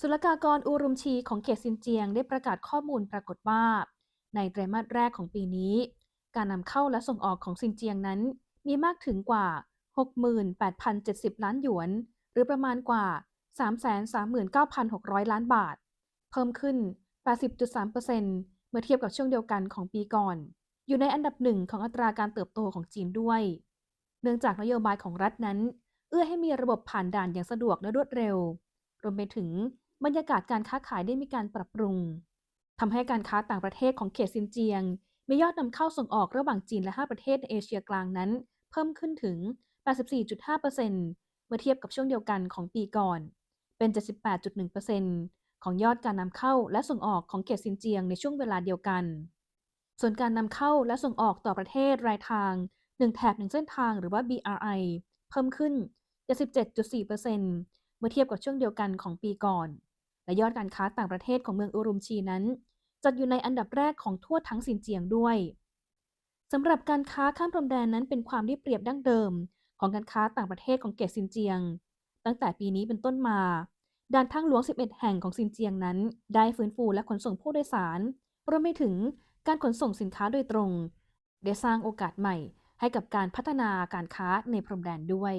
ศุลกากรอูรุมชีของเขตซินเจียงได้ประกาศข้อมูลปรากฏว่า ในไตรมาสแรกของปีนี้ การนำเข้าและส่งออกของซินเจียงนั้น มีมากถึงกว่า 68,070 ล้านหยวน หรือประมาณกว่า 339,600 ล้านบาท เพิ่มขึ้น 80.3%เมื่อเทียบกับช่วงเดียวกันของปีก่อน อยู่ในอันดับหนึ่งของอัตราการเติบโตของจีนด้วย เนื่องจากนโยบายของรัฐนั้น เอื้อให้มีระบบผ่านด่านอย่างสะดวกและรวดเร็ว รวมไปถึง บรรยากาศการค้าขายได้มีการปรับปรุงทำให้การค้าต่างประเทศของเขตซินเจียง มียอดนำเข้าส่งออกระหว่างจีนและ 5 ประเทศในเอเชียกลางนั้น เพิ่มขึ้นถึง 84.5%เมื่อเทียบกับช่วงเดียวกันของปีก่อน เป็น 78.1%ของยอดการนำเข้าและส่งออกของเขตซินเจียงในช่วงเวลาเดียวกัน ส่วนการนำเข้าและส่งออกต่อประเทศรายทาง1แถบ1เส้นทางหรือว่า BRI เพิ่มขึ้น77.4%เเมื่อเทียบกับช่วงเดียวกันของปีก่อน และยอดการค้าต่างประเทศของเมืองอุรุมชีนั้น จัดอยู่ในอันดับแรกของทั่วทั้งซินเจียงด้วยสำหรับการค้าข้ามพรมแดนนั้นเป็นความได้เปรียบดั้งเดิม ของการค้าต่างประเทศของเขตซินเจียง ตั้งแต่ปีนี้เป็นต้นมาด่านทางหลวง 11 แห่งของซินเจียงนั้น ได้ฟื้นฟูและขนส่งผู้โดยสารรวมไปถึงการขนส่งสินค้าโดยตรง ได้สร้างโอกาสใหม่ให้กับการพัฒนาการค้าในพรมแดนด้วย